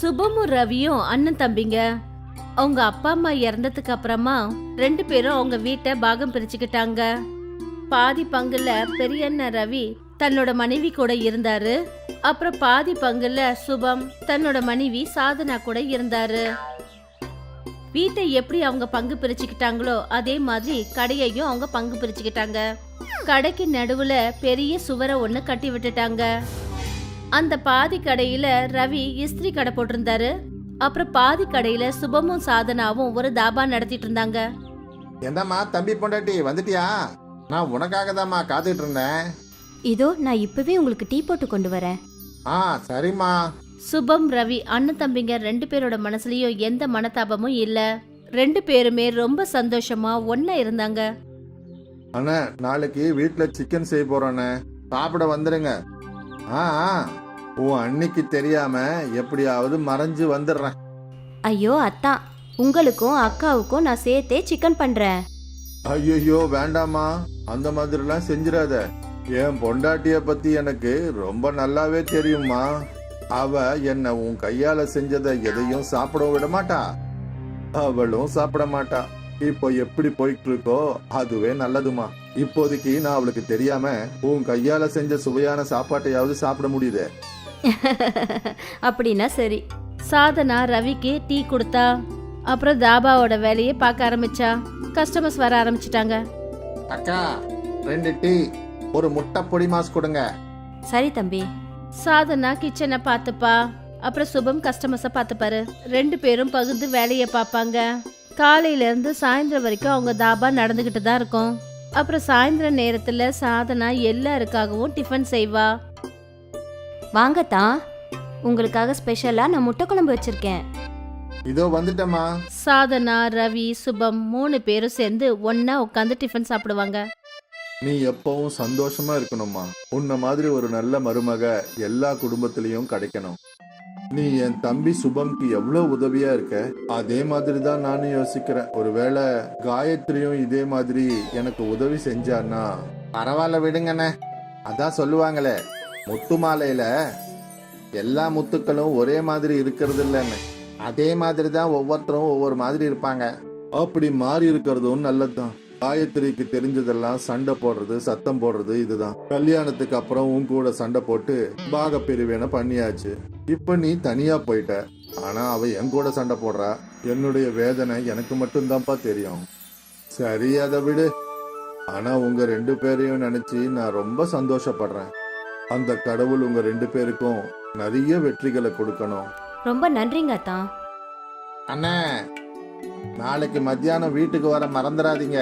சுபமும் ரவியும் அண்ணன் தம்பிங்க. அவங்க அப்பா அம்மா இறந்ததுக்கு அப்புறமா ரெண்டு பேரும் அவங்க வீட்டை பாகம் பிரிச்சுக்கிட்டாங்க. பாதி பங்குல பெரியண்ணன் ரவி தன்னோட மனைவி கூட இருந்தாரு. அப்புறம் பாதி பங்குல சுபம் தன்னோட மனைவி சாதனா கூட இருந்தாரு. வீட்டை எப்படி அவங்க பங்கு பிரிச்சுக்கிட்டாங்களோ அதே மாதிரி கடையையும் அவங்க பங்கு பிரிச்சுக்கிட்டாங்க. கடைக்கு நடுவுல பெரிய சுவரை ஒண்ணு கட்டி விட்டுட்டாங்க. அந்த பாதி கடையில ரவி இஸ்திரி கடை போட்டிருந்தாரு. அப்புறம் பாதி கடையில சுபமும் சாதனாவும் ஒரு தாபா நடத்திட்டு இருந்தாங்க. என்னம்மா தம்பி பொண்டாட்டி வந்துட்டியா? நான் உனக்காக தான்மா காத்துட்டு இருந்தேன். இதோ நான் இப்பவே உங்களுக்கு டீ போட்டு கொண்டு வரேன். ஆ சரிம்மா. சுபம் ரவி அண்ணன் தம்பிங்க ரெண்டு பேரோட மனசுலயும் எந்த மனதாபமும் இல்ல. ரெண்டு பேருமே ரொம்ப சந்தோஷமா ஒண்ணா இருந்தாங்க. அண்ணா நாளைக்கு வீட்டில் சிக்கன் செய்ய போறோண்ணே சாப்பிட வந்துடுங்க ஆ ஆ, உன் அன்னைக்கு தெரியாம எப்படியாவது மறைஞ்சு வந்துடுறேன். ஐயோ அத்தான் உங்களுக்கும் அக்காவுக்கும் நான் சேர்த்தே சிக்கன் பண்றேன். ஐயோ வேண்டாம்மா. அந்த மாதிரிலாம் செஞ்சிடாத. என் பொண்டாட்டிய பத்தி எனக்கு ரொம்ப நல்லாவே தெரியும்மா. அவ என்ன உன் கையால செஞ்சதை எதையும் சாப்பிட விட மாட்டா. அவளும் சாப்பிட மாட்டா. இப்போ எப்படி போயிட்டு இருக்கோ அதுவே நல்லதுமா. இப்போதைக்கு நான் அவளுக்கு தெரியாம உன் கையால செஞ்ச சுவையான சாப்பாட்டையாவது சாப்பிட முடியுது. அப்படின்னா சரி. சாதனா ரவிக்கு டீ கொடுத்தா அப்புறம் தாபாவோட வேலையை பார்க்க ஆரம்பிச்சா கஸ்டமர்ஸ் வர ஆரம்பிச்சிட்டாங்க. அக்கா ரெண்டு டீ ஒரு முட்டை பொடி மாஸ் கொடுங்க. சரி தம்பி. சாதனா கிச்சனை பார்த்துப்பா அப்புறம் சுபம் கஸ்டமர்ஸை பார்த்துப்பாரு. ரெண்டு பேரும் பகிர்ந்து வேலையை பார்ப்பாங்க. காலையில இருந்து சாயந்தரம் வரைக்கும் அவங்க தாபா நடந்துகிட்டு தான் இருக்கும். அப்புறம் சாயந்தர நேரத்துல சாதனா எல்லாருக்காகவும் டிஃபன் செய்வா. வாங்கத்தான் உங்களுக்காக ஸ்பெஷலா நான் முட்டை குழம்பு வச்சிருக்கேன். இதோ வந்துட்டேம்மா. சாதனா ரவி சுபம் மூணு பேரும் சேர்ந்து ஒண்ணா உட்காந்து டிஃபன் சாப்பிடுவாங்க. நீ எப்பவும் சந்தோஷமா இருக்கணும்மா. உன்ன மாதிரி ஒரு நல்ல மருமக எல்லா குடும்பத்திலயும் கிடைக்கணும். நீ என் தம்பி சுபம்க்கு எவ்வளவு உதவியா இருக்க? அதே மாதிரி தான் நானும் யோசிக்கிறேன். ஒருவேளை காயத்ரியும் இதே மாதிரி எனக்கு உதவி செஞ்சான்னா? பரவாயில்ல விடுங்கண்ணே. அதான் சொல்லுவாங்களே முத்து மாலையில எல்லா முத்துக்களும் ஒரே மாதிரி இருக்கிறது இல்லைன்னு அதே மாதிரி தான் ஒவ்வொருத்தரும் ஒவ்வொரு மாதிரி இருப்பாங்க. அப்படி மாறி இருக்கிறதும் நல்லதுதான். காயத்ரிக்கு தெரிஞ்சதெல்லாம் சண்டை போடுறது சத்தம் போடுறது இதுதான். கல்யாணத்துக்கு அப்புறம் உன் கூட சண்டை போட்டு பாக பிரிவேன பண்ணியாச்சு. இப்ப நீ தனியா போயிட்ட. ஆனா அவ என் கூட சண்டை போடுறா. என்னுடைய வேதனை எனக்கு மட்டும்தான்ப்பா தெரியும். சரி அதை விடு. ஆனா உங்க ரெண்டு பேரையும் நினைச்சு நான் ரொம்ப சந்தோஷப்படுறேன். அந்த கடவுள் உங்க ரெண்டு பேருக்கும் நிறைய வெற்றிகளை கொடுக்கணும். ரொம்ப நன்றிங்க அத்தான் அண்ணே நாளைக்கு மத்தியானம் வீட்டுக்கு வர மறந்துடாதீங்க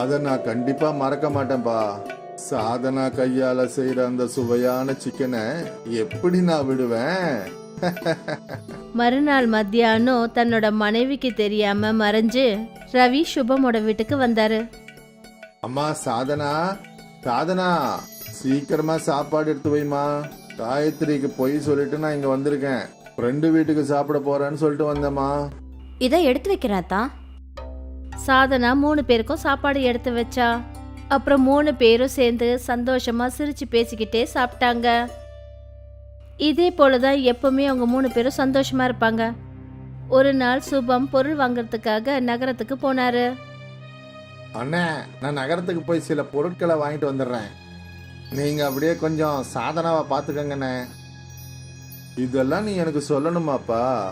அத நான் கண்டிப்பா மறக்க மாட்டேன்பா. சாதனா கையால செய்யற அந்த சுவையான சிக்கனை எப்படி நான் விடுவேன்? மறுநாள் மத்தியானம் தன்னோட மனைவிக்கு தெரியாம மறைஞ்சு ரவி சுபமோட வீட்டுக்கு வந்தாரு. அம்மா சாதனா சாதனா. சீக்கிரமா சாப்பாடு எடுத்து வைமா காயத்ரிக்கு பொய் சொல்லிட்டு நான் இங்க வந்திருக்கேன். ஃப்ரெண்டு வீட்டுக்கு சாப்பிட போறேன்னு சொல்லிட்டு வந்தேம்மா. இதை எடுத்து வைக்கிறேன் அத்தான் சாதனா மூணு பேருக்கும் சாப்பாடு எடுத்து வச்சா. அப்புறம் மூணு பேரும் சேர்ந்து சந்தோஷமா சிரிச்சு பேசிக்கிட்டே சாப்பிட்டாங்க. இதே போலதான் எப்பவுமே அவங்க மூணு பேரும் சந்தோஷமா இருப்பாங்க. ஒரு நாள் சுபம் பொருள் வாங்குறதுக்காக நகரத்துக்கு போனாரு. அண்ணே நான் நகரத்துக்கு போய் சில பொருட்களை வாங்கிட்டு வந்துடுறேன். நீங்க அப்படியே கொஞ்சம் சாதனாவை பார்த்துக்கங்கண்ணே இதெல்லாம் நீ எனக்கு சொல்லணுமாப்பா.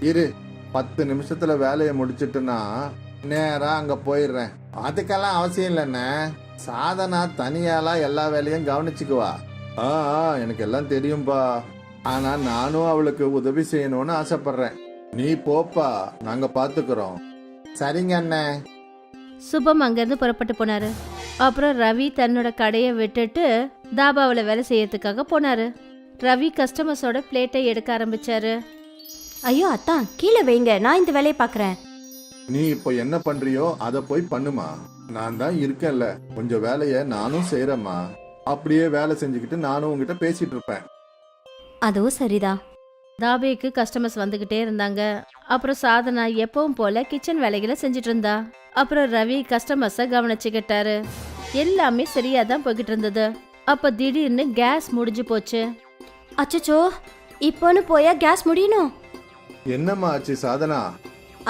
இரு பத்து நிமிஷத்துல வேலையை முடிச்சிட்டுனா நேரா அங்க போயிடுறேன். அதுக்கெல்லாம் அவசியம் இல்லைண்ணே. சாதனா தனியாலாம் எல்லா வேலையும் கவனிச்சுக்குவா. ஆ ஆ, எனக்கு எல்லாம் தெரியும்பா. ஆனா நானும் அவளுக்கு உதவி செய்யணும்னு ஆசைப்படுறேன். நீ போப்பா நாங்க பாத்துக்கிறோம். சரிங்க அண்ணே. சுபம் அங்கேருந்து புறப்பட்டு போனாரு. அப்புறம் ரவி தன்னோட கடையை விட்டுட்டு தாபாவில் வேலை செய்யறதுக்காக போனாரு. ரவி கஸ்டமர்ஸோட பிளேட்டை எடுக்க ஆரம்பிச்சாரு. ஐயோ அத்தான் கீழே வைங்க நான் இந்த வேலையை பார்க்கறேன். நீ இப்போ என்ன பண்றியோ அதை போய் பண்ணுமா? நான் தான் இருக்கேன்ல கொஞ்சம் வேலையை நானும் செய்யறேம்மா அப்படியே வேலை செஞ்சுக்கிட்டு நானும் உங்ககிட்ட பேசிட்டு இருப்பேன். அதுவும் சரிதான். தாபேக்கு கஸ்டமர்ஸ் வந்துகிட்டே இருந்தாங்க. அப்புறம் சாதனா எப்பவும் போல கிச்சன் வேலைகளை செஞ்சுட்டு இருந்தா அப்புறம் ரவி கஸ்டமர்ஸ கவனிச்சுக்கிட்டாரு. எல்லாமே சரியா தான் போய்கிட்டு இருந்தது அப்ப திடீர்னு கேஸ் முடிஞ்சு போச்சு. அச்சச்சோ இப்போன்னு போயா கேஸ் முடியணும்? என்னம்மா ஆச்சு சாதனா?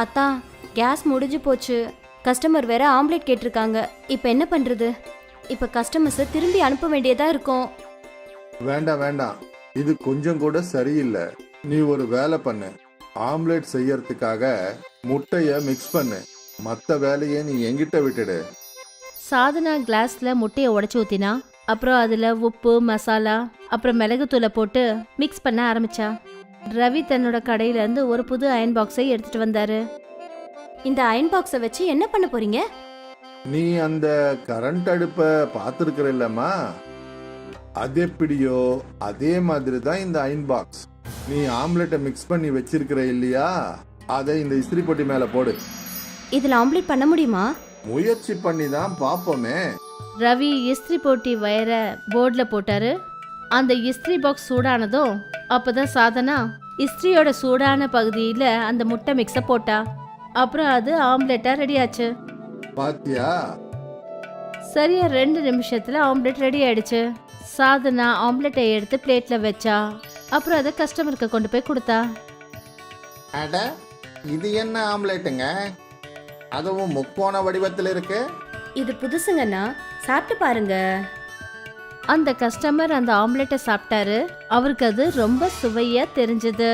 அத்தா கேஸ் முடிஞ்சு போச்சு. கஸ்டமர் வேற ஆம்லேட் கேட்டிருக்காங்க. இப்போ என்ன பண்றது? இப்போ கஸ்டமர்ஸை திரும்பி அனுப்ப வேண்டியதா இருக்கும். வேண்டாம் வேண்டாம். இது கொஞ்சம் கூட சரியில்லை. நீ ஒரு வேலை பண்ணு. ஆம்லெட் செய்யறதுக்காக முட்டைய மிக்ஸ் பண்ணு. மத்த வேலையை நீ என்கிட்ட விட்டுடு. சாதனா கிளாஸ்ல முட்டையை உடைச்சு ஊத்தினா அப்புறம் அதுல உப்பு மசாலா அப்புறம் மிளகுத்தூளை போட்டு மிக்ஸ் பண்ண ஆரம்பிச்சா. ரவி தன்னோட கடையில இருந்து ஒரு புது அயன் பாக்ஸை எடுத்துட்டு வந்தாரு. இந்த அயன் பாக்ஸை வச்சு என்ன பண்ண போறீங்க? நீ அந்த கரண்ட் அடுப்பை பார்த்துருக்கிற இல்லம்மா அது எப்படியோ அதே மாதிரி தான் இந்த அயன் பாக்ஸ் நீ ஆம்லெட்டை மிக்ஸ் பண்ணி வச்சிருக்கிற இல்லையா? அதை இந்த இஸ்திரி பொட்டி மேல போடு. இதில் ஆம்லேட் பண்ண முடியுமா? முயற்சி பண்ணி தான் பார்ப்போமே. ரவி இஸ்திரி போட்டி வயரை போர்டில் போட்டாரு. அந்த இஸ்திரி பாக்ஸ் சூடானதும் அப்பதான் சாதனா இஸ்திரியோட சூடான பகுதியில் அந்த முட்டை மிக்ஸை போட்டா. அப்புறம் அது ஆம்லெட்டா ரெடி ஆச்சு. பாத்தியா? சரியா ரெண்டு நிமிஷத்துல ஆம்லெட் ரெடி ஆயிடுச்சு. சாதனா ஆம்லெட்டை எடுத்து பிளேட்ல வச்சா. அப்புறம் அதை கஸ்டமருக்கு கொண்டு போய் கொடுத்தா? அட இது என்ன ஆம்லேட்டுங்க? அதுவும் முக்கோண வடிவத்தில் இருக்கு? இது புதுசுங்கண்ணா. சாப்பிட்டு பாருங்க. அந்த கஸ்டமர் அந்த ஆம்லெட்டை சாப்பிட்டாரு. அவருக்கு அது ரொம்ப சுவையா தெரிஞ்சது.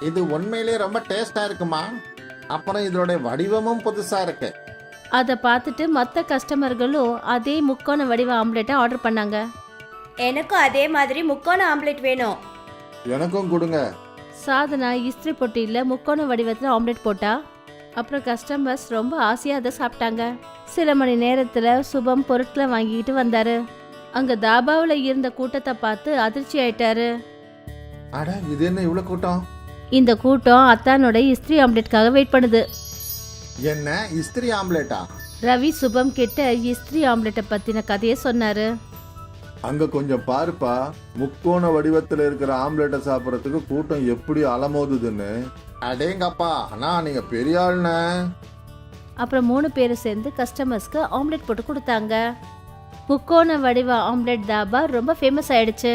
இது உண்மையிலேயே ரொம்ப டேஸ்டா இருக்குமா? அப்புறம் இதோட வடிவமும் புதுசா இருக்கு. அதை பார்த்துட்டு மற்ற கஸ்டமர்களும் அதே முக்கோண வடிவ ஆம்லெட்டை ஆர்டர் பண்ணாங்க. எனக்கும் அதே மாதிரி முக்கோண ஆம்லேட் வேணும். எனக்கும் கொடுங்க. சாதனா இஸ்திரி பொட்டியில் முக்கோண வடிவத்தில் ஆம்லெட் போட்டா? அப்புறம் கஸ்டமர்ஸ் ரொம்ப ஆசையாக அதை சாப்பிட்டாங்க. சில மணி நேரத்தில் சுபம் பொருட்களை வாங்கிக்கிட்டு வந்தாரு. அங்கே தாபாவில் இருந்த கூட்டத்தை பார்த்து அதிர்ச்சி ஆயிட்டாரு. அட இது என்ன இவ்வளவு கூட்டம்? இந்த கூட்டம் அத்தானோட இஸ்திரி ஆம்லெட்காக வெயிட் பண்ணுது. என்ன? இஸ்திரி ஆம்லேட்டா? ரவி சுபம் கிட்ட இஸ்திரி ஆம்லெட்டை பற்றின கதையை சொன்னாரு. அங்க கொஞ்சம் பாருப்பா முக்கோண வடிவத்துல இருக்கிற ஆம்லெட்டை சாப்பிடறதுக்கு கூட்டம் எப்படி அலமோதுதுன்னு. அடேங்கப்பா அண்ணா நீங்க பெரிய ஆளுண்ணே. அப்புறம் மூணு பேரும் சேர்ந்து கஸ்டமர்ஸ்க்கு ஆம்லெட் போட்டு கொடுத்தாங்க. முக்கோண வடிவ ஆம்லெட் தாபா ரொம்ப ஃபேமஸ் ஆயிடுச்சு.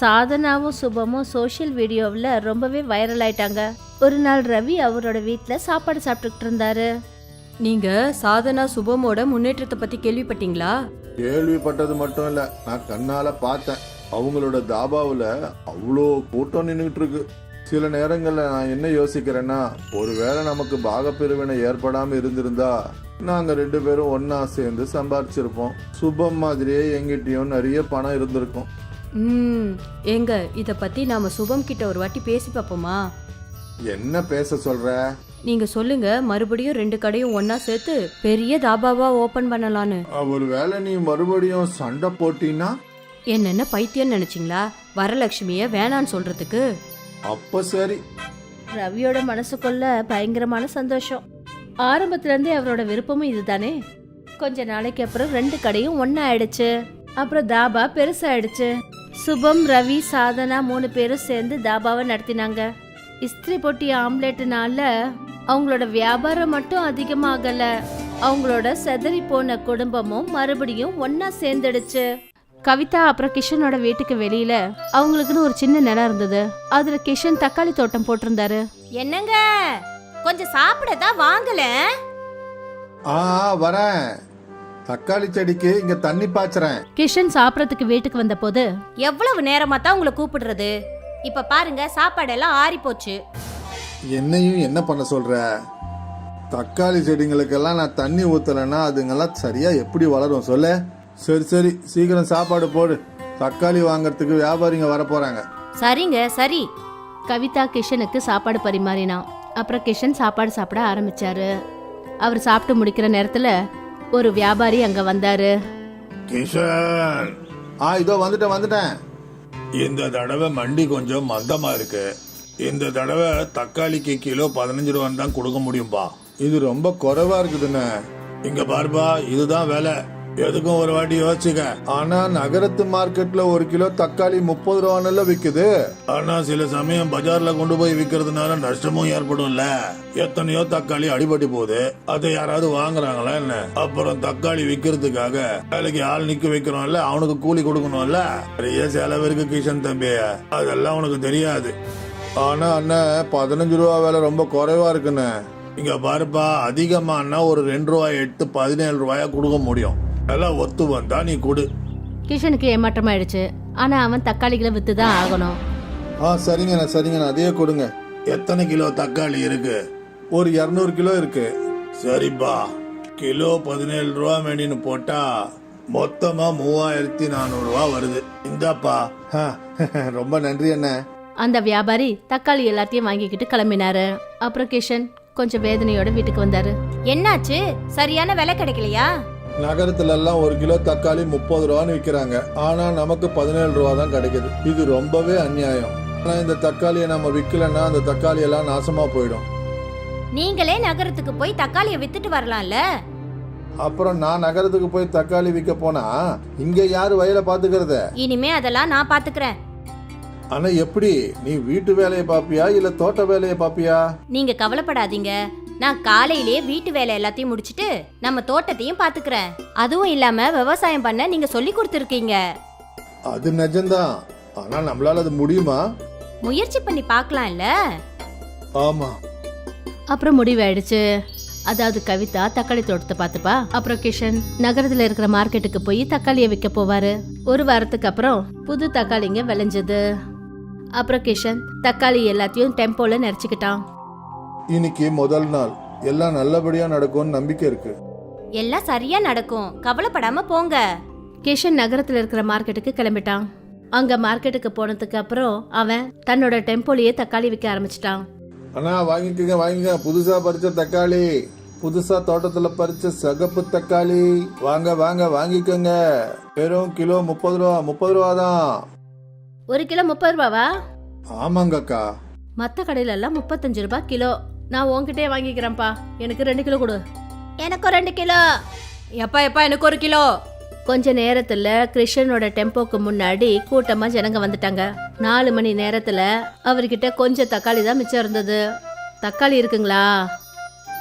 சாதனாவும் சுபமும் சோஷியல் வீடியோவில் ரொம்பவே வைரல் ஆயிட்டாங்க. ஒரு நாள் ரவி அவரோட வீட்டில் சாப்பாடு சாப்பிட்டுக்கிட்டு இருந்தாரு. நீங்க சாதனா சுபமோட முன்னேற்றத்தை பத்தி கேள்விப்பட்டீங்களா? கேள்விப்பட்டது மட்டும் இல்ல. நான் கண்ணால பார்த்தேன். அவங்களோட தாபாவுல அவ்வளோ கூட்டம் நின்றுட்டு இருக்கு. சில நேரங்கள்ல நான் என்ன யோசிக்கிறேன்னா ஒருவேளை நமக்கு பாகப்பிரிவினை ஏற்படாம இருந்திருந்தா நாங்க ரெண்டு பேரும் ஒண்ணா சேர்ந்து சம்பாரிச்சிருப்போம். சுபம் மாதிரியே எங்கிட்டயும் நிறைய பணம் இருந்திருக்கும். ம் ஏங்க இத பத்தி நாம சுபம் கிட்ட ஒரு வாட்டி பேசி பார்ப்போமா என்ன பேச சொல்ற? நீங்க சொல்லுங்க மறுபடியும் ரெண்டு கடையும் ஒண்ணா சேர்த்து பெரிய தாபாவா ஓபன் பண்ணலான்னு. ஒருவேளை நீ மறுபடியும் சண்டை போட்டினா என்னென்ன பைத்தியம் நினைச்சீங்களா? வரலட்சுமிய வேணான்னு சொல்றதுக்கு. அப்ப சரி. ரவியோட மனசுக்குள்ள பயங்கரமான சந்தோஷம். ஆரம்பத்துல இருந்தே அவரோட விருப்பமும் இதுதானே? கொஞ்ச நாளைக்கு அப்புறம் ரெண்டு கடையும் ஒண்ணா ஆயிடுச்சு அப்புறம் தாபா பெருசாயிடுச்சு. சுபம் ரவி சாதனா மூணு பேரும் சேர்ந்து தாபாவை நடத்தினாங்க. இஸ்திரி பொட்டி ஆம்லெட்னால அவங்களோட வியாபாரம் மட்டும் அதிகமாகல. அவங்களோட செதறி போன குடும்பமும் மறுபடியும் ஒண்ணா சேர்ந்துடுச்சு. கவிதா அப்புறம் கிஷனோட வீட்டுக்கு வெளியில அவங்களுக்குன்னு ஒரு சின்ன நிலம் இருந்தது. அதுல கிஷன் தக்காளி தோட்டம் போட்டிருந்தாரு. என்னங்க? கொஞ்சம் சாப்பிட தான் வாங்கல. ஆ வரேன். தக்காளி செடிக்கு இங்க தண்ணி பாய்ச்சறேன். கிஷன் சாப்பிடறதுக்கு வீட்டுக்கு வந்தபோது எவ்வளவு நேரமா தான் உங்களை கூப்பிடுறது? இப்ப பாருங்க சாப்பாடெல்லாம் ஆறி போச்சு. என்னையும் என்ன பண்ண சொல்ற? தக்காளி செடிங்களுக்கெல்லாம் நான் தண்ணி ஊத்தலைன்னா அதுங்கெல்லாம் சரியா எப்படி வளரும் சொல்ல? சரி சரி சீக்கிரம் சாப்பாடு போடு. தக்காளி வாங்குறதுக்கு வியாபாரிங்க வர போறாங்க. சரிங்க சரி. கவிதா கிஷனுக்கு சாப்பாடு பரிமாறினான். அப்புறம் கிஷன் சாப்பாடு சாப்பிட ஆரம்பிச்சாரு. அவர் சாப்பிட்டு முடிக்கிற நேரத்துல ஒரு வியாபாரி அங்க வந்தாரு. கிஷன் ஆ இதோ வந்துட்டேன் வந்துட்டேன். இந்த தடவை மண்டி கொஞ்சம் மந்தமா இருக்கு. இந்த தடவை தக்காளிக்கு கிலோ பதினஞ்சு ரூபான்னு தான் கொடுக்க முடியும்பா. இது ரொம்ப குறைவா இருக்குதுண்ணே இங்க பாருப்பா இதுதான் விலை. எதுக்கும் ஒரு வாட்டி யோசிச்சுக்க. ஆனா நகரத்து மார்க்கெட்ல ஒரு கிலோ தக்காளி முப்பது ரூபான்னு விக்குது. ஆனா சில சமயம் பஜார்ல கொண்டு போய் விக்கிறதுனால நஷ்டமும் ஏற்படும்ல. எத்தனையோ தக்காளி அடிபட்டு போகுது. அதை யாராவது வாங்குறாங்களா என்ன? அப்புறம் தக்காளி விக்கிறதுக்காக வேலைக்கு ஆள் நிக்க வைக்கிறோம்ல அவனுக்கு கூலி கொடுக்கணும்ல. நிறைய செலவு இருக்கு கிஷன் தம்பி. அதெல்லாம் உனக்கு தெரியாது. ஆனா அண்ணன் பதினஞ்சு ரூபா விலை ரொம்ப குறைவா இருக்குண்ணே. இங்க பாருப்பா அதிகமானா ஒரு ரெண்டு ரூபாய் எடுத்து பதினேழு ரூபாயா கொடுக்க முடியும். எல்லாம் ஒத்து வந்தா நீ கொடு. கிஷனுக்கு ஏமாற்றமாயிடுச்சு. ஆனா அவன் தக்காளிகளை வித்து தான் ஆகணும். ஆ சரிங்கண்ணா சரிங்கண்ணா அதையே கொடுங்க. எத்தனை கிலோ தக்காளி இருக்கு? ஒரு இரநூறு கிலோ இருக்கு. சரிப்பா. கிலோ பதினேழு ரூபா வேண்டின்னு போட்டா மொத்தமா மூவாயிரத்தி நானூறு ரூபா வருது. இந்தாப்பா. ரொம்ப நன்றி அண்ணே. அந்த வியாபாரி தக்காளி எல்லாத்தையும் வாங்கிக்கிட்டு கிளம்பினாரு. அப்புறம் கிஷன் கொஞ்சம் வேதனையோட வீட்டுக்கு வந்தாரு. என்னாச்சு? சரியான விலை கிடைக்கலையா? நகரத்துல எல்லாம் ஒரு கிலோ தக்காளி முப்பது ரூபான்னு விக்கிறாங்க. ஆனா நமக்கு பதினேழு ரூபா தான் கிடைக்குது. இது ரொம்பவே அநியாயம். ஆனா இந்த தக்காளியை நம்ம விக்கலன்னா அந்த தக்காளி எல்லாம் நாசமா போயிடும். நீங்களே நகரத்துக்கு போய் தக்காளியை வித்துட்டு வரலாம்ல? அப்புறம் நான் நகரத்துக்கு போய் தக்காளி விற்க போனா இங்க யாரு வயலை பாத்துக்கிறத இனிமே அதெல்லாம் நான் பாத்துக்கிறேன் ஆனா எப்படி? நீ வீட்டு வேலையை பாப்பியா இல்ல தோட்ட வேலையை பாப்பியா நீங்க கவலைப்படாதீங்க. நான் காலையிலேயே வீட்டு வேலை எல்லாத்தையும் முடிச்சிட்டு நம்ம தோட்டத்தையும் பாத்துக்கிறேன். அதுவும் இல்லாம விவசாயம் பண்ண நீங்க சொல்லி கொடுத்துருக்கீங்க. அது நிஜம்தான். ஆனா நம்மளால அது முடியுமா? முயற்சி பண்ணி பார்க்கலாம்ல. ஆமா. அப்புறம் முடிவாயிடுச்சு அதாவது கவிதா தக்காளி தோட்டத்தை பார்த்துப்பா. அப்புறம் கிஷன் நகரத்துல இருக்கிற மார்க்கெட்டுக்கு போய் தக்காளியை விற்க போவாரு. ஒரு வாரத்துக்கு அப்புறம் புது தக்காளிங்க விளைஞ்சது. அப்புறம் கிஷன் தக்காளி எல்லாத்தையும் டெம்போல நிறைச்சிக்கிட்டான் இன்னைக்கு முதல் நாள். எல்லாம் நல்லபடியா நடக்கும்னு நம்பிக்கை இருக்கு. எல்லாம் சரியா நடக்கும். கவலைப்படாம போங்க. கிஷன் நகரத்துல இருக்கிற மார்க்கெட்டுக்கு கிளம்பிட்டான். அங்க மார்க்கெட்டுக்கு போனதுக்கு அப்புறம் அவன் தன்னோட டெம்போலயே தக்காளி விற்க ஆரம்பிச்சிட்டான். அண்ணா வாங்கிக்கோங்க வாங்கிக்க புதுசா பறிச்ச தக்காளி. புதுசா தோட்டத்துல பறிச்ச சகப்பு தக்காளி. வாங்க வாங்க வாங்கிக்கோங்க. வெறும் கிலோ முப்பது ரூபா முப்பது ரூபா தான். ஒரு கிலோ முப்பது ரூபாவா? ஆமாங்க அக்கா மத்த கடையில எல்லாம் முப்பத்தஞ்சு ரூபாய் கிலோ. நான் உன்கிட்டயே வாங்கிக்கிறேன்ப்பா. எனக்கு ரெண்டு கிலோ கொடு. எனக்கும் ரெண்டு கிலோ. எப்பா எப்பா எனக்கு ஒரு கிலோ. கொஞ்ச நேரத்துல கிருஷ்ணனோட டெம்போக்கு முன்னாடி கூட்டமா ஜனங்க வந்துட்டாங்க. நாலு மணி நேரத்துல அவர்கிட்ட கொஞ்சம் தக்காளி தான் மிச்சம் இருந்தது. தக்காளி இருக்குங்களா?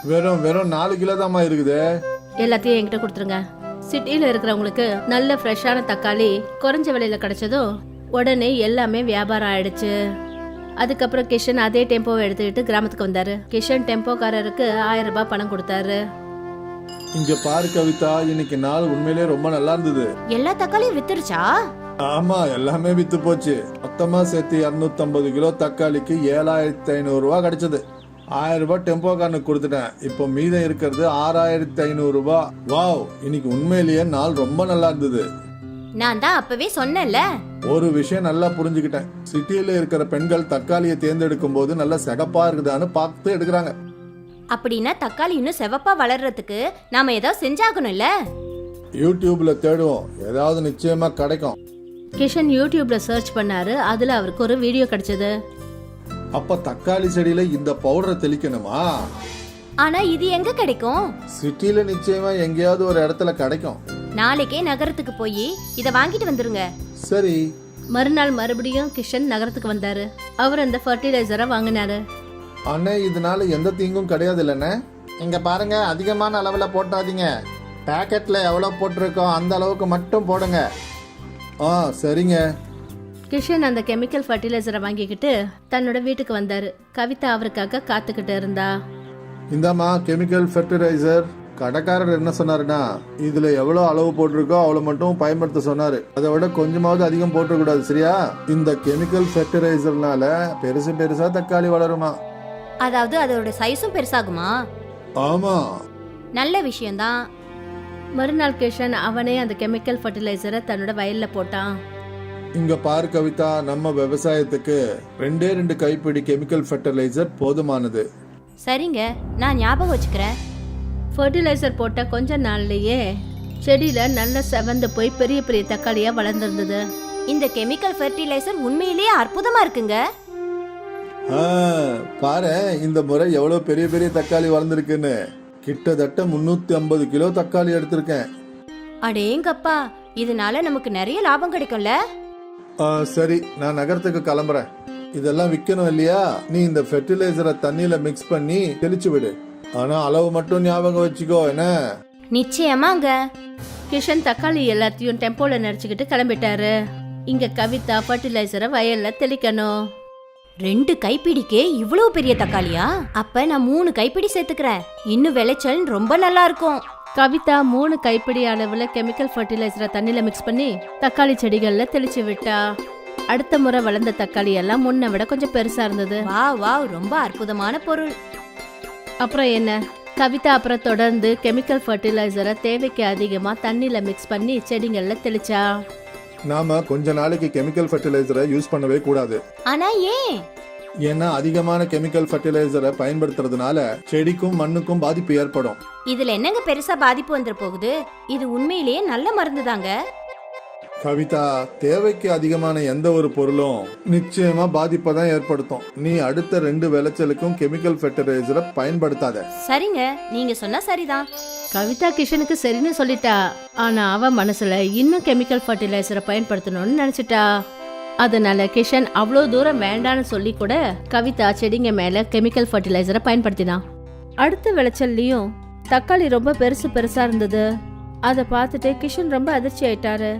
வெறும் வெறும் நாலு கிலோ தாம்மா இருக்குது. எல்லாத்தையும் என்கிட்ட கொடுத்துருங்க. சிட்டில இருக்கிறவங்களுக்கு நல்ல ஃப்ரெஷ்ஷான தக்காளி குறைஞ்ச விலையில கிடைச்சதும் உடனே எல்லாமே வியாபாரம் ஆயிடுச்சு. அதுக்கப்புறம் கிஷன் அதே டெம்போவை எடுத்துக்கிட்டு கிராமத்துக்கு வந்தாரு. கிஷன் டெம்போக்காரருக்கு ஆயிரம் ரூபாய் பணம் கொடுத்தாரு. இங்க பாரு கவிதா இன்னைக்கு நாள் உண்மையிலேயே ரொம்ப நல்லா இருந்தது. எல்லா தக்காளியும் வித்துருச்சா? ஆமா எல்லாமே வித்து போச்சு. மொத்தமா சேர்த்து 250 கிலோ தக்காளிக்கு ஏழாயிரத்தி ஐநூறு ரூபாய் கிடைச்சது. ஆயிரம் ரூபாய் டெம்போக்காரனுக்கு கொடுத்துட்டேன். இப்போ மீதம் இருக்கிறது ஆறாயிரத்தி ஐநூறு ரூபாய் வாவ் இன்னைக்கு உண்மையிலேயே நாள் ரொம்ப நல்லா இருந்தது. நான் தான் அப்பவே சொன்னேன்ல. ஒரு விஷயம் நல்லா புரிஞ்சுக்கிட்டேன். சிட்டியில இருக்கிற பெண்கள் தக்காளியை தேர்ந்தெடுக்கும் போது நல்லா சிகப்பா இருக்குதான்னு பார்த்து எடுக்கிறாங்க. அப்படின்னா தக்காளி இன்னும் செவப்பா வளர்றதுக்கு நாம ஏதோ செஞ்சாகணும்ல? யூடியூப்ல தேடுவோம். ஏதாவது நிச்சயமா கிடைக்கும். கிஷன் யூடியூப்ல சர்ச் பண்ணாரு. அதுல அவருக்கு ஒரு வீடியோ கிடைச்சது. அப்ப தக்காளி செடியில இந்த பவுடரை தெளிக்கணுமா? ஆனா இது எங்க கிடைக்கும்? சிட்டில நிச்சயமா எங்கேயாவது ஒரு இடத்துல கிடைக்கும். நாளைக்கே நகரத்துக்கு போய் இத வாங்கிட்டு வந்துருங்க. சரி. மறுநாள் மறுபடியும் கிஷன் நகரத்துக்கு வந்தாரு. அவர் அந்த ஃபர்டிலைசரை வாங்கினாரு. அண்ணே இதனால எந்த தீங்கும் கிடையாது இல்லைண்ணே இங்க பாருங்க அதிகமான அளவுல போட்டாதீங்க. பேக்கெட்ல எவ்வளவு போட்டிருக்கோ அந்த அளவுக்கு மட்டும் போடுங்க. ஆ சரிங்க. கிஷன் அந்த கெமிக்கல் ஃபர்டிலைசரை வாங்கிக்கிட்டு தன்னோட வீட்டுக்கு வந்தாரு. கவிதா அவருக்காக காத்துக்கிட்டு இருந்தா. இந்தாம்மா கெமிக்கல் ஃபெர்டிலைசர் கடைக்காரர் என்ன சொன்னாருன்னா இதுல எவ்வளவு அளவு போட்டிருக்கோ அவ்வளவு மட்டும் பயன்படுத்த சொன்னாரு. அதை விட கொஞ்சமாவது அதிகம் போட்டுக்கூடாது சரியா? இந்த கெமிக்கல் ஃபெர்டிலைசர்னால பெருசு பெருசா தக்காளி வளருமா? அதாவது அதோட சைஸும் பெருசாகுமா? ஆமா. நல்ல விஷயம்தான். மறுநாள் கிஷன் அவனே அந்த கெமிக்கல் ஃபர்டிலைசரை தன்னோட வயல்ல போட்டான். இங்க பாரு கவிதா நம்ம விவசாயத்துக்கு ரெண்டே ரெண்டு கைப்பிடி கெமிக்கல் ஃபெர்டிலைசர் போதுமானது. சரிங்க நான் ஞாபகம் வச்சுக்கிறேன். ஃபர்டிலைசர் போட்ட கொஞ்ச நாள்லயே செடியில நல்லா செவந்து போய் பெரிய பெரிய தக்காளியா வளர்ந்துருந்தது. இந்த கெமிக்கல் ஃபெர்டிலைசர் உண்மையிலேயே அற்புதமா இருக்குங்க. ஆ, பாரு இந்த முறை எவ்வளவு பெரிய பெரிய தக்காளி வளர்ந்துருக்குன்னு. கிட்டத்தட்ட முன்னூத்தி ஐம்பது கிலோ தக்காளி எடுத்திருக்கேன். அடேங்கப்பா இதனால நமக்கு நிறைய லாபம் கிடைக்கும்ல? ஆ, சரி நான் நகரத்துக்கு கிளம்புறேன். இதெல்லாம் விற்கணும் இல்லையா? நீ இந்த ஃபெர்டிலைசரை தண்ணியில மிக்ஸ் பண்ணி தெளிச்சு விடு. ஆனா அளவு மட்டும் ஞாபகம் வச்சுக்கோ என்ன? நிச்சயமாங்க. கிஷன் தக்காளி எல்லாத்தையும் டெம்போல நடிச்சுக்கிட்டு கிளம்பிட்டாரு. இங்க கவிதா ஃபர்டிலைசரை வயல்ல தெளிக்கணும். ரெண்டு கைப்பிடிக்கே இவ்வளவு பெரிய தக்காளியா? அப்ப நான் மூணு கைப்பிடி சேர்த்துக்கிறேன். இன்னும் விளைச்சல் ரொம்ப நல்லா இருக்கும். கவிதா மூணு கைப்பிடி அளவுல கெமிக்கல் ஃபர்டிலைசரை தண்ணியில மிக்ஸ் பண்ணி தக்காளி செடிகள்ல தெளிச்சு விட்டா. அடுத்த முறை வளர்ந்த தக்காளி எல்லாம் முன்ன விட கொஞ்சம் பெருசா இருந்தது. வா வாவ் ரொம்ப அற்புதமான பொருள். அப்புறம் என்ன? கவிதா அப்புறம் தொடர்ந்து கெமிக்கல் ஃபர்டிலைசரை தேவைக்கு அதிகமா தண்ணியில மிக்ஸ் பண்ணி செடிகள்ல தெளிச்சா? நாம கொஞ்ச நாளைக்கு கெமிக்கல் ஃபர்டிலைசரை யூஸ் பண்ணவே கூடாது. ஆனா ஏன்? ஏன்னா அதிகமான கெமிக்கல் ஃபர்டிலைசரை பயன்படுத்துறதுனால செடிக்கும் மண்ணுக்கும் பாதிப்பு ஏற்படும். இதுல என்னங்க பெருசா பாதிப்பு வந்துட போகுது? இது உண்மையிலேயே நல்ல மருந்து தாங்க கவிதா தேவைக்கு அதிகமான எந்த ஒரு பொருளும் நிச்சயமா பாதிப்பை தான் ஏற்படுத்தும். நீ அடுத்த ரெண்டு விளைச்சலுக்கும் கெமிக்கல் ஃபெர்டிலைசரை பயன்படுத்தாத. சரிங்க நீங்க சொன்னா சரிதான். கவிதா கிஷனுக்கு சரின்னு சொல்லிட்டா ஆனா அவ மனசுல இன்னும் கெமிக்கல் ஃபர்டிலைசரை பயன்படுத்தணும்னு நினைச்சிட்டா. அதனால கிஷன் அவ்வளோ தூரம் வேண்டான்னு சொல்லி கூட கவிதா செடிங்க மேல கெமிக்கல் ஃபர்டிலைசரை பயன்படுத்தினான் அடுத்த விளைச்சல்லையும் தக்காளி ரொம்ப பெருசு பெருசா இருந்தது. அதை பார்த்துட்டு கிஷன் ரொம்ப அதிர்ச்சி ஆயிட்டாரு.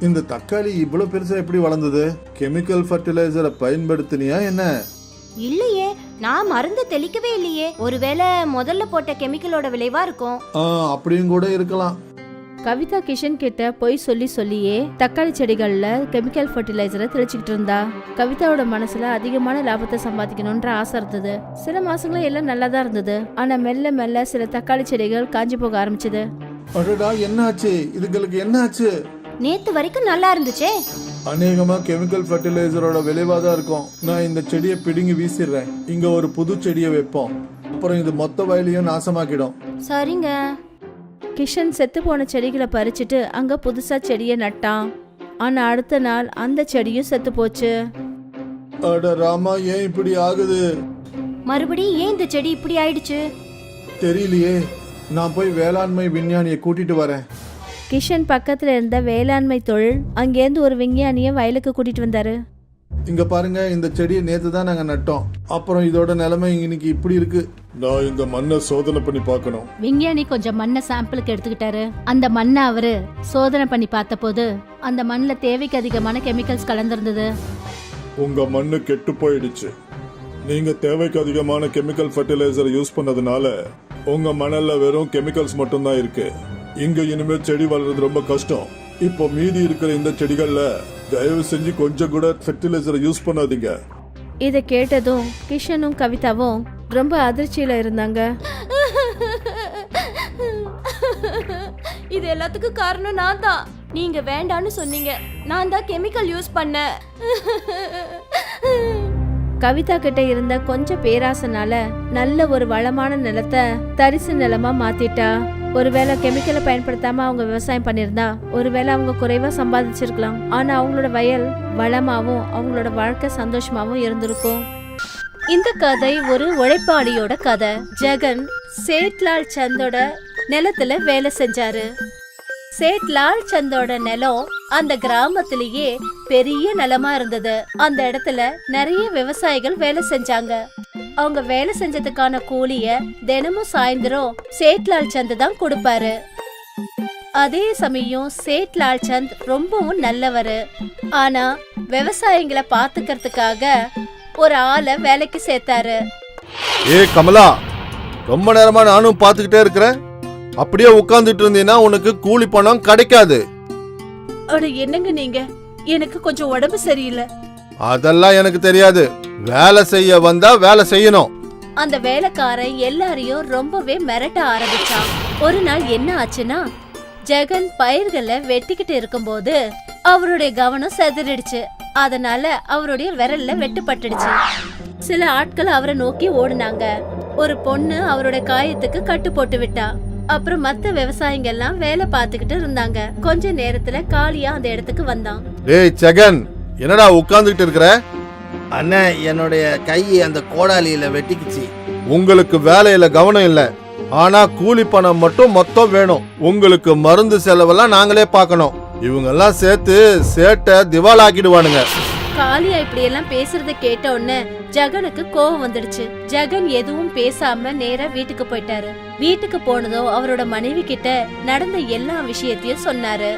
இந்த தக்காளி இவ்வளவு பெருசா எப்படி வளர்ந்தது? கெமிக்கல் ஃபர்டிலைசரை பயன்படுத்தினியா என்ன? இல்லையே நான் மருந்து தெளிக்கவே இல்லையே. ஒருவேளை முதல்ல போட்ட கெமிக்கலோட விளைவா இருக்கும்? ஆ, அப்படியும் கூட இருக்கலாம். கவிதா கிஷன் கிட்ட பொய் சொல்லி சொல்லியே தக்காளி செடிகள்ல கெமிக்கல் ஃபர்டிலைசரை தெளிச்சுக்கிட்டு இருந்தா. கவிதாவோட மனசுல அதிகமான லாபத்தை சம்பாதிக்கணும்ன்ற ஆசை இருந்தது. சில மாசங்களா எல்லாம் நல்லா தான் இருந்தது. ஆனா மெல்ல மெல்ல சில தக்காளி செடிகள் காஞ்சி போக ஆரம்பிச்சது. அடடா என்னாச்சு? இதுங்களுக்கு என்னாச்சு? நேத்து வரைக்கும் நல்லா இருந்துச்சே. அநேகமா கெமிக்கல் ஃபர்டிலைசரோட விளைவா தான் இருக்கும். நான் இந்த செடியை பிடுங்கி வீசிடுறேன். இங்க ஒரு புது செடியை வைப்போம். அப்புறம் இது மொத்த வயலையும் நாசமாக்கிடும். சரிங்க. கிஷன் செத்து போன செடிகளை பறிச்சுட்டு அங்க புதுசா செடியை நட்டான். ஆனா அடுத்த நாள் அந்த செடியும் செத்து போச்சு. அட ராமா ஏன் இப்படி ஆகுது? மறுபடியும் ஏன் இந்த செடி இப்படி ஆயிடுச்சு? தெரியலையே. நான் போய் வேளாண்மை விஞ்ஞானியை கூட்டிட்டு வரேன். கிஷன் பக்கத்துல இருந்த வேளாண்மை தொழில் அங்கேருந்து ஒரு விஞ்ஞானிய வயலுக்கு கூட்டிட்டு வந்தாரு. இங்க பாருங்க இந்த செடியை நேத்து தான் நாங்க நட்டோம். அப்புறம் இதோட நிலைமை இன்னைக்கு இப்படி இருக்கு. நான் இந்த மண்ணை சோதனை பண்ணி பார்க்கணும். விஞ்ஞானி கொஞ்சம் மண்ணை சாம்பிளுக்கு எடுத்துக்கிட்டாரு. அந்த மண்ணை அவரு சோதனை பண்ணி பார்த்தபோது அந்த மண்ணுல தேவைக்கு அதிகமான கெமிக்கல்ஸ் கலந்திருந்தது. உங்க மண்ணு கெட்டு போயிடுச்சு. நீங்க தேவைக்கு அதிகமான கெமிக்கல் ஃபர்டிலைசர் யூஸ் பண்ணதுனால உங்க மணல்ல வெறும் கெமிக்கல்ஸ் மட்டும்தான் இருக்கு. இங்க இனிமேல் செடி வளர்றது ரொம்ப கஷ்டம். இப்போ மீதி இருக்கிற இந்த செடிகள்ல தயவு செஞ்சு கொஞ்சம் கூட ஃபெர்டிலைசரை யூஸ் பண்ணாதீங்க. இதை கேட்டதும் கிஷனும் கவிதாவும் ரொம்ப அதிர்ச்சியில இருந்தாங்க. இது எல்லாத்துக்கும் காரணம் நான் தான். நீங்க வேண்டான்னு சொன்னீங்க. நான் தான் கெமிக்கல் யூஸ் பண்ணேன். கவிதா கிட்ட இருந்த கொஞ்சம் பேராசனால நல்ல ஒரு வளமான நிலத்தை தரிசு நிலமா மாத்திட்டா. ஒருவேளை கெமிக்கலை பயன்படுத்தாம அவங்க விவசாயம் பண்ணியிருந்தா ஒருவேளை அவங்க குறைவா சம்பாதிச்சிருக்கலாம். ஆனா அவங்களோட வயல் வளமாவும் அவங்களோட வாழ்க்கை சந்தோஷமாவும் இருந்திருக்கும். இந்த கதை ஒரு உழைப்பாளியோட கதை. ஜெகன் சேட்லால் சந்தோட நிலத்துல வேலை செஞ்சாரு. சேட்லால் சந்தோட நிலம் அந்த கிராமத்திலேயே பெரிய நிலமா இருந்தது. அந்த இடத்துல நிறைய விவசாயிகள் வேலை செஞ்சாங்க. அவங்க வேலை செஞ்சதுக்கான கூலிய தினமும் சாயந்தரம் சேட்லால் சந்த் தான் கொடுப்பாரு. அதே சமயம் சேட்லால் சந்த் ரொம்பவும் நல்லவரு. ஆனா விவசாயிங்களை பாத்துக்கிறதுக்காக ஒரு ஆளை வேலைக்கு சேர்த்தாரு. ஏ கமலா ரொம்ப நேரமா நானும் பார்த்துக்கிட்டே இருக்கிறேன். அப்படியே உட்கார்ந்துட்டு இருந்தீன்னா உனக்கு கூலி பணம் கிடைக்காது. அட என்னங்க நீங்க? எனக்கு கொஞ்சம் உடம்பு சரியில்லை. அதெல்லாம் எனக்கு தெரியாது. வேலை செய்ய வந்தா வேலை செய்யணும். அந்த வேலைக்காரன் எல்லாரையும் ரொம்பவே மிரட்ட ஆரம்பிச்சான். ஒரு நாள் என்ன ஆச்சுன்னா ஜெகன் பயிர்களை வெட்டிக்கிட்டு இருக்கும்போது அவருடைய கவனம் செதறிடுச்சு. அதனால அவருடைய விரல்ல வெட்டுப்பட்டுடுச்சு. சில ஆட்கள் அவரை நோக்கி ஓடுனாங்க. ஒரு பொண்ணு அவருடைய காயத்துக்கு கட்டு போட்டு விட்டா. அப்புறம் மத்த விவசாயிங்க எல்லாம் வேலை பார்த்துக்கிட்டு இருந்தாங்க. கொஞ்ச நேரத்துல காளியா அந்த இடத்துக்கு வந்தான். டேய் ஜெகன் என்னடா உட்கார்ந்துகிட்டு இருக்கிற? அண்ணா என்னுடைய கை அந்த கோடாலியில வெட்டிக்குச்சு. உங்களுக்கு வேலையில கவனம் இல்ல. ஆனா கூலி பணம் மட்டும் மொத்தம் வேணும். உங்களுக்கு மருந்து செலவெல்லாம் நாங்களே பார்க்கணும். இவங்கெல்லாம் சேர்த்து சேட்டை திவாலாக்கிடுவானுங்க. காளியா இப்படி எல்லாம் பேசுறத கேட்ட உடனே ஜெகனுக்கு கோவம் வந்துடுச்சு. ஜெகன் எதுவும் பேசாம நேரா வீட்டுக்கு போயிட்டாரு. வீட்டுக்கு போனதும் அவரோட மனைவி கிட்ட நடந்த எல்லா விஷயத்தையும் சொன்னாரு.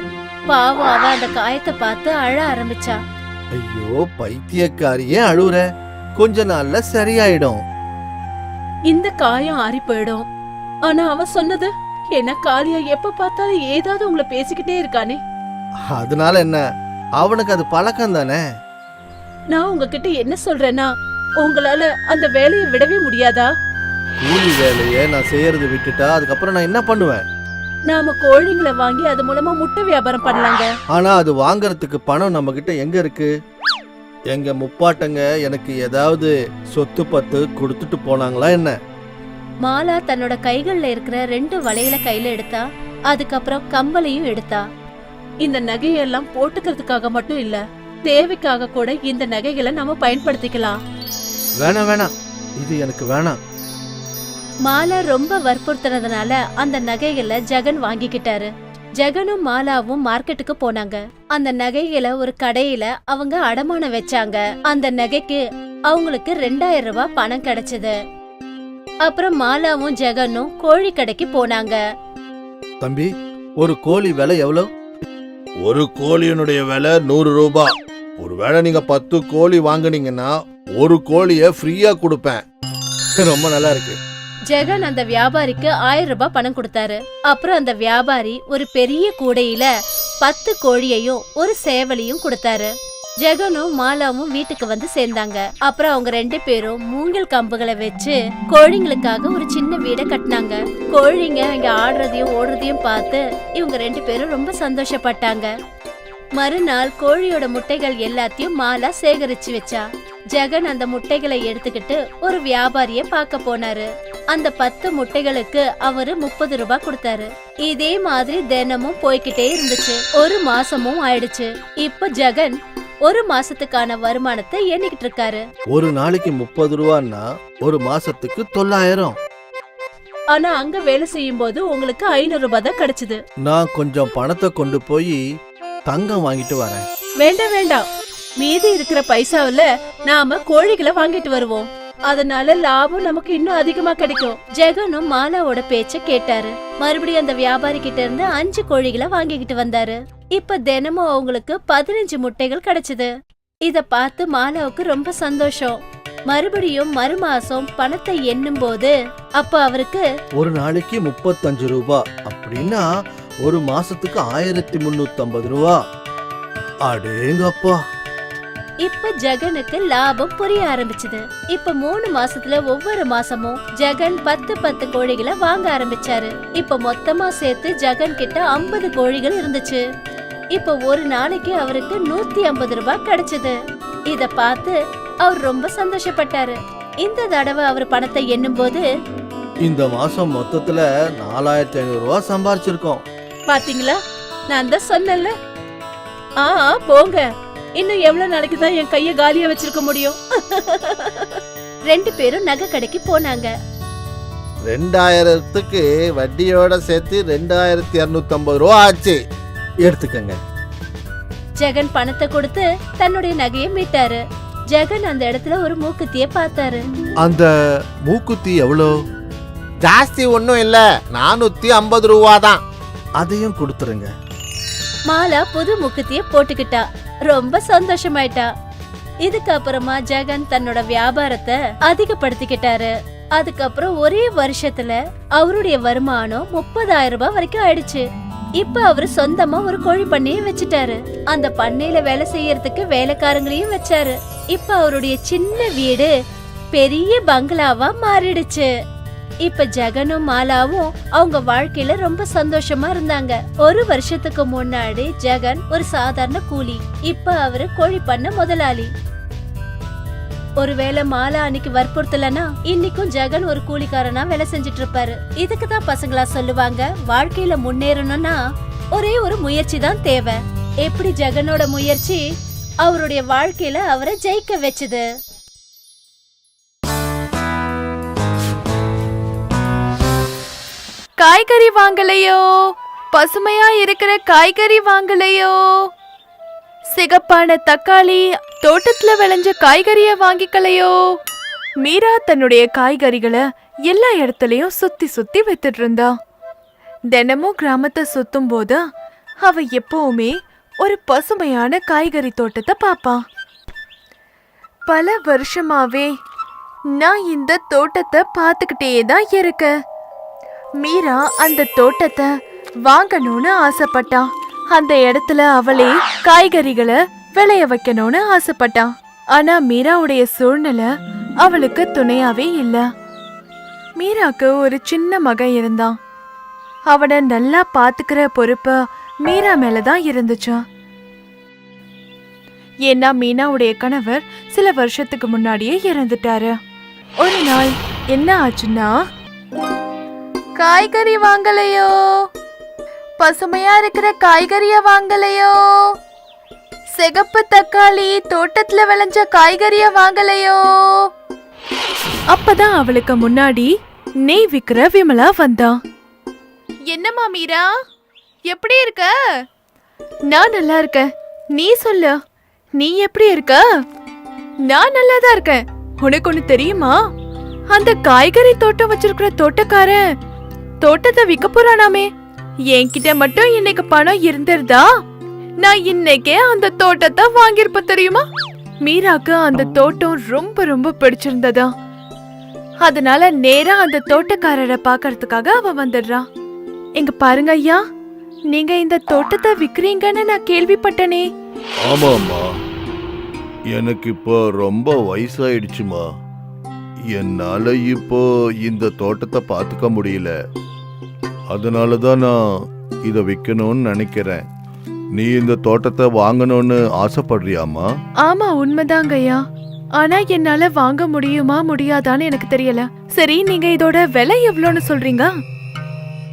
பாவம் அவ அந்த காயத்தை பார்த்து அழ ஆரம்பிச்சா ஐயோ பைத்தியக்காரியே அழுவுற? கொஞ்ச நாள்ல சரியாயிடும். இந்த காயம் ஆறி போயிடும் ஆனா அவ சொன்னது என்ன காளியா எப்ப பார்த்தாலும் ஏதாவது உங்களை பேசிக்கிட்டே இருக்கானே. அதனால என்ன? அவனுக்கு அது பழக்கம் தானே? நான் உங்ககிட்ட என்ன சொல்றேன்னா உங்களால அந்த வேலையை விடவே முடியாதா? கூலி வேலையை நான் செய்யறது விட்டுட்டா அதுக்கப்புறம் நான் என்ன பண்ணுவேன்? நாம கோழிங்களை வாங்கி அது மூலமா முட்டை வியாபாரம் பண்ணலாங்க. ஆனா அது வாங்குறதுக்கு பணம் நம்ம கிட்ட எங்க இருக்கு? எங்க முப்பாட்டங்க எனக்கு ஏதாவது சொத்து பத்து கொடுத்துட்டு போனாங்களா என்ன? மாலா தன்னோட கைகள்ல இருக்கிற ரெண்டு வளையல கையில எடுத்தா அதுக்கப்புறம் கம்பலையும் எடுத்தா. இந்த நகையெல்லாம் போட்டுக்கிறதுக்காக மட்டும் இல்ல தேவைக்காக கூட இந்த நகைகளை நம்ம பயன்படுத்திக்கலாம். வேணாம் வேணாம். இது எனக்கு வேணாம். மாலா ரொம்ப வற்புறுத்துனதுனால அந்த நகைகளை ஜெகன் வாங்கிக்கிட்டாரு. ஜெகனும் மாலாவும் மார்க்கெட்டுக்கு போனாங்க. அந்த நகைகளை ஒரு கடையில அவங்க அடமானம் வச்சாங்க. அந்த நகைக்கு அவங்களுக்கு ரெண்டாயிரம் ரூபாய் பணம் கிடைச்சது. அப்புறம் மாலாவும் ஜெகனும் கோழி கடைக்கு போனாங்க. தம்பி ஒரு கோழி விலை எவ்வளவு? ஒரு கோழியினுடைய விலை நூறு ரூபாய் ஒருவேளை நீங்க பத்து கோழி வாங்குனீங்கன்னா ஒரு கோழிய ஃப்ரீயா கொடுப்பேன். ரொம்ப நல்லா இருக்கு. ஜெகன் அந்த வியாபாரிக்கு ஆயிரம் ரூபாய் பணம் கொடுத்தாரு. அப்புறம் அந்த வியாபாரி ஒரு பெரிய கூடையில பத்து கோழியையும் ஒரு சேவலையும் கொடுத்தாரு. ஜெகனும் மாலாவும் வீட்டுக்கு வந்து சேர்ந்தாங்க. அப்புறம் அவங்க ரெண்டு பேரும் மூங்கில் கம்புகளை வச்சு கோழிங்களுக்காக ஒரு சின்ன வீடை கட்டினாங்க. கோழிங்க இங்க ஆடுறதையும் ஓடுறதையும் பார்த்து இவங்க ரெண்டு பேரும் ரொம்ப சந்தோஷப்பட்டாங்க. மறுநாள் கோழியோட முட்டைகள் எல்லாத்தையும் மாலா சேகரிச்சு வச்சா. ஜெகன் அந்த முட்டைகளை எடுத்துக்கிட்டு ஒரு வியாபாரிய பார்க்க போனாரு. அந்த பத்து முட்டைகளுக்கு அவரு முப்பது ரூபாய் கொடுத்தாரு. இதே மாதிரி தினமும் போய்கிட்டே இருந்துச்சு. ஒரு மாசமும் ஆயிடுச்சு. இப்ப ஜெகன் ஒரு மாசத்துக்கான வருமானத்தை எண்ணிக்கிட்டு இருக்காரு. ஒரு நாளைக்கு முப்பது ரூபான்னா ஒரு மாசத்துக்கு தொள்ளாயிரம். ஆனா அங்க வேலை செய்யும் போது உங்களுக்கு ஐநூறு ரூபாய் தான் கிடைச்சது. நான் கொஞ்சம் பணத்தை கொண்டு போய் தங்கம் வாங்கிட்டு வரேன். வேண்டாம் வேண்டாம். மீதி இருக்கிற பைசாவுல நாம கோழிகளை வாங்கிட்டு வருவோம். அதனால லாபம் நமக்கு இன்னும் அதிகமா கிடைக்கும். ஜெகனும் மாலாவோட பேச்ச கேட்டாரு. மறுபடியும் அந்த வியாபாரி கிட்ட இருந்து அஞ்சு கோழிகளை வாங்கிக்கிட்டு வந்தாரு. இப்ப தினமும் அவங்களுக்கு பதினஞ்சு முட்டைகள் கிடைச்சது. இத பார்த்து மாலாவுக்கு ரொம்ப சந்தோஷம். மறுபடியும் மறுமாசம் பணத்தை எண்ணும் போது அப்ப அவருக்கு ஒரு நாளைக்கு முப்பத்தஞ்சு ரூபா. அப்படின்னா ஒரு மாசத்துக்கு ஆயிரத்தி முன்னூத்தி ரூபா. அடேங்கப்பா. இப்ப ஜெகனுக்கு லாபம் புரிய ஆரம்பிச்சது. இப்ப மூணு மாசத்துல ஒவ்வொரு மாசமும் ஜெகன் பத்து பத்து கோழிகளை வாங்க ஆரம்பிச்சாரு. இப்ப மொத்தமா சேர்த்து ஜெகன் கிட்ட ஐம்பது கோழிகள் இருந்துச்சு. இப்ப ஒரு நாளைக்கு அவருக்கு நூத்தி ஐம்பது ரூபாய் கிடைச்சது. இத பார்த்து அவர் ரொம்ப சந்தோஷப்பட்டாரு. இந்த தடவை அவர் பணத்தை எண்ணும் போது இந்த மாசம் மொத்தத்துல நாலாயிரத்தி ஐநூறு ரூபா சம்பாரிச்சிருக்கோம். பாத்தீங்களா? நான் தான் சொன்னேன்ல. ஆ போங்க. இன்னும் எவ்வளவு நாளைக்கு தான் என் கைய காலியா வச்சிருக்க முடியும்? ரெண்டு பேரும் நகை கடைக்கு போனாங்க. ரெண்டாயிரத்துக்கு வட்டியோட சேர்த்து ரெண்டாயிரத்தி இருநூத்தி ஐம்பது ரூபா ஆச்சு. எடுத்துக்கங்க. ஜெகன் பணத்தை கொடுத்து தன்னுடைய நகையை மீட்டாரு. ஜெகன் அந்த இடத்துல ஒரு மூக்குத்திய பார்த்தாரு. அந்த மூக்குத்தி எவ்வளோ? ஜாஸ்தி ஒன்றும் இல்லை. நானூற்றி ஐம்பது ரூபா தான். அதையும் கொடுத்துருங்க. மாலா புது முக்குத்திய போட்டுக்கிட்டா. ரொம்ப சந்தோஷமாயிட்டா. இதுக்கப்புறமா ஜெகன் தன்னோட வியாபாரத்தை அதிகப்படுத்திக்கிட்டாரு. அதுக்கப்புறம் ஒரே வருஷத்துல அவருடைய வருமானம் முப்பதாயிரம் ரூபாய் வரைக்கும் ஆயிடுச்சு. இப்ப அவரு சொந்தமா ஒரு கோழி பண்ணையை வச்சுட்டாரு. அந்த பண்ணையில வேலை செய்யறதுக்கு வேலைக்காரங்களையும் வச்சாரு. இப்ப அவருடைய சின்ன வீடு பெரிய பங்களாவா மாறிடுச்சு. இப்ப ஜெகனும் மாலாவும் அவங்க வாழ்க்கையில ரொம்ப சந்தோஷமா இருந்தாங்க. ஒரு வருஷத்துக்கு முன்னாடி ஜெகன் ஒரு சாதாரண கூலி. இப்ப அவரு கோழி பண்ண முதலாளி. ஒருவேளை மாலா அன்னைக்கு வற்புறுத்தலனா இன்னைக்கும் ஜெகன் ஒரு கூலிக்காரனா வேலை செஞ்சுட்டு இருப்பாரு இதுக்கு தான் பசங்களா சொல்லுவாங்க வாழ்க்கையில முன்னேறணும்னா ஒரே ஒரு முயற்சி தான் தேவை. எப்படி ஜெகனோட முயற்சி? அவருடைய வாழ்க்கையில அவரை ஜெயிக்க வச்சது. காய்கறி வாங்கலையோ? பசுமையா இருக்கிற காய்கறி வாங்கலையோ? சிகப்பான தக்காளி தோட்டத்துல விளைஞ்ச காய்கறிய வாங்கிக்கலையோ? மீரா தன்னுடைய காய்கறிகளை எல்லா இடத்துலயும் சுத்தி சுத்தி வித்துட்டு இருந்தா. தினமும் கிராமத்தை சுத்தும் போது அவ எப்பவுமே ஒரு பசுமையான காய்கறி தோட்டத்தை பாப்பா. பல வருஷமாவே நான் இந்த தோட்டத்தை பார்த்துக்கிட்டே தான் இருக்கேன். மீரா அந்த தோட்டத்தை வாங்கணும்னு ஆசைப்பட்டா. அந்த இடத்துல அவளே காய்கறிகளை விளைய வைக்கணும்னு ஆசைப்பட்டா. ஆனா மீராவுடைய சூழ்நிலை அவளுக்கு துணையாவே இல்ல. மீராக்கு ஒரு சின்ன மகன் இருந்தான். அவனை நல்லா பாத்துக்கிற பொறுப்பு மீரா மேலதான் இருந்துச்சு. ஏன்னா மீனாவுடைய கணவர் சில வருஷத்துக்கு முன்னாடியே இறந்துட்டாரு. ஒரு நாள் என்ன ஆச்சுன்னா காய்கறி வாங்கலையோ? பசுமையா இருக்கிற காய்கறிய வாங்கலையோ? சிகப்பு தக்காளி தோட்டத்துல விளைஞ்ச காய்கறிய வாங்கலையோ? அப்பதான் அவளுக்கு முன்னாடி நெய் விக்கிற விமலா வந்தா. என்னம்மா மீரா? எப்படி இருக்க? நான் நல்லா இருக்கேன். நீ சொல்லு. நீ எப்படி இருக்க? நான் நல்லா தான் இருக்கேன். உனக்கு ஒண்ணு தெரியுமா? அந்த காய்கறி தோட்டம் வச்சிருக்கிற தோட்டக்காரன் தோட்டத்தை விற்க போறானாமே. என்கிட்ட மட்டும் இன்னைக்கு பணம் இருந்திருந்தா? நான் இன்னைக்கே அந்த தோட்டத்தை வாங்கியிருப்பேன் தெரியுமா? மீராக்கு அந்த தோட்டம் ரொம்ப ரொம்ப பிடிச்சிருந்ததா? அதனால நேரா அந்த தோட்டக்காரரை பார்க்கறதுக்காக அவ வந்துடுறா. எங்க பாருங்க ஐயா நீங்க இந்த தோட்டத்தை விக்கிறீங்கன்னு நான் கேள்விப்பட்டனே. ஆமாம்மா. எனக்கு இப்போ ரொம்ப வயசாயிடுச்சுமா என்னால இப்போ இந்த தோட்டத்தை பார்த்துக்க முடியல. அதனால தான் நான் இதை விற்கணும்னு நினைக்கிறேன். நீ இந்த தோட்டத்தை வாங்கணும்னு ஆசைப்படுறியாம்மா? ஆமா உண்மைதாங்க ஐயா. ஆனா என்னால வாங்க முடியுமா முடியாதான்னு எனக்கு தெரியல. சரி நீங்க இதோட விலை எவ்வளோன்னு சொல்றீங்க?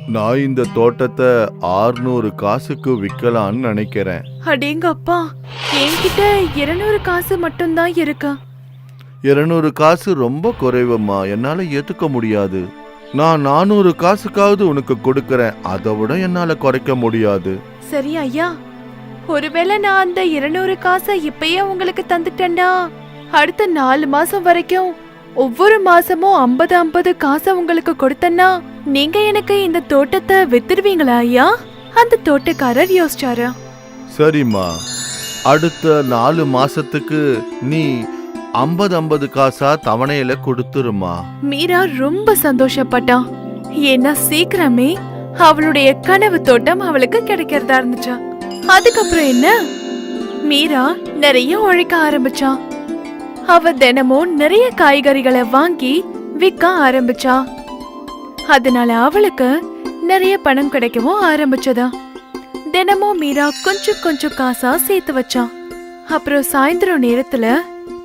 நான் இந்த தோட்டத்தை ஆறுநூறு காசுக்கு விற்கலான்னு நினைக்கிறேன். அடேங்கப்பா என்கிட்ட இருநூறு காசு மட்டும்தான் இருக்கு. இருநூறு காசு ரொம்ப குறைவம்மா. என்னால ஏத்துக்க முடியாது. நான் நானூறு காசுக்காவது உனக்கு கொடுக்கறேன். அதை விட என்னால குறைக்க முடியாது. சரி ஐயா. ஒருவேளை நான் அந்த இருநூறு காசை இப்பயே உங்களுக்கு தந்துட்டேன்னா அடுத்த நாலு மாசம் வரைக்கும் ஒவ்வொரு மாசமும் ஐம்பது ஐம்பது காசை உங்களுக்கு கொடுத்தேன்னா நீங்க எனக்கு இந்த தோட்டத்தை வித்துடுவீங்களா ஐயா? அந்த தோட்டக்காரர் யோசிச்சாரு. சரிம்மா. அடுத்த நாலு மாசத்துக்கு நீ ஐம்பது ஐம்பது காசா தவணையில கொடுத்துருமா? மீரா ரொம்ப சந்தோஷப்பட்டா. ஏன்னா சீக்கிரமே அவளுடைய கனவு தோட்டம் அவளுக்கு கிடைக்கிறதா இருந்துச்சா. அதுக்கப்புறம் என்ன? மீரா நிறைய உழைக்க ஆரம்பிச்சா. அவ தினமும் நிறைய காய்கறிகளை வாங்கி விற்க ஆரம்பிச்சா. அதனால அவளுக்கு நிறைய பணம் கிடைக்கவும் ஆரம்பிச்சதா. தினமும் மீரா கொஞ்சம் கொஞ்சம் காசா சேர்த்து வச்சா. அப்புறம் சாயந்தரம் நேரத்துல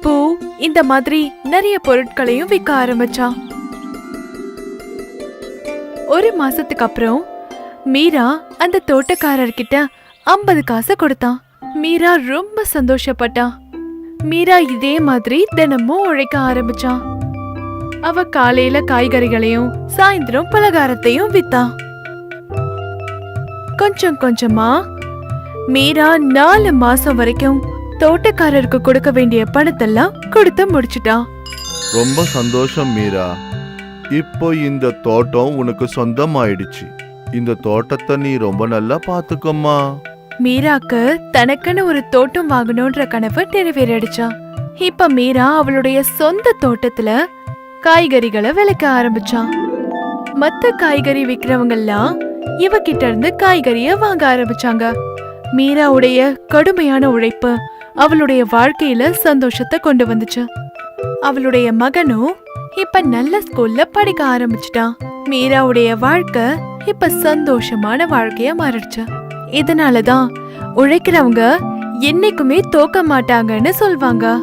பூ இந்த மாதிரி நிறைய பொருட்களையும் விற்க ஆரம்பிச்சா ஒரு மாசத்துக்கு அப்புறம் மீரா அந்த தோட்டக்காரர்கிட்ட ஐம்பது காசை கொடுத்தான். மீரா ரொம்ப சந்தோஷப்பட்டா மீரா இதே மாதிரி தினமும் உழைக்க ஆரம்பிச்சான். அவ காலையில காய்கறிகளையும் சாயந்தரம் பலகாரத்தையும் வித்தான். கொஞ்சம் கொஞ்சமா மீரா நாலு மாசம் வரைக்கும் தோட்டக்காரருக்கு கொடுக்க வேண்டிய பணத்தெல்லாம் கொடுத்து முடிச்சிட்டா. ரொம்ப சந்தோஷம் மீரா. இப்போ இந்த தோட்டம் உனக்கு சொந்தமாயிடுச்சு. இந்த தோட்டத்தை நீ ரொம்ப நல்லா பாத்துக்கம்மா மீராக்கு தனக்குன்னு ஒரு தோட்டம் வாங்கணும்ன்ற கனவு நிறைவேறிடுச்சா. இப்ப மீரா அவளுடைய சொந்த தோட்டத்துல காய்கறிகளை விளைக்க ஆரம்பிச்சா. மத்த காய்கறி விக்கிறவங்கெல்லாம் இவகிட்ட இருந்து காய்கறிய வாங்க ஆரம்பிச்சாங்க. மீராவுடைய கடுமையான உழைப்பு அவளுடைய வாழ்க்கையில சந்தோஷத்தை கொண்டு வந்துச்சு. அவளுடைய மகனும் இப்ப நல்ல ஸ்கூல்ல படிக்க ஆரம்பிச்சிட்டான். மீராவுடைய வாழ்க்கை இப்ப சந்தோஷமான வாழ்க்கையா மாறிடுச்சு. இதனாலதான் உழைக்கிறவங்க என்னைக்குமே தோக்க மாட்டாங்கன்னு சொல்வாங்க.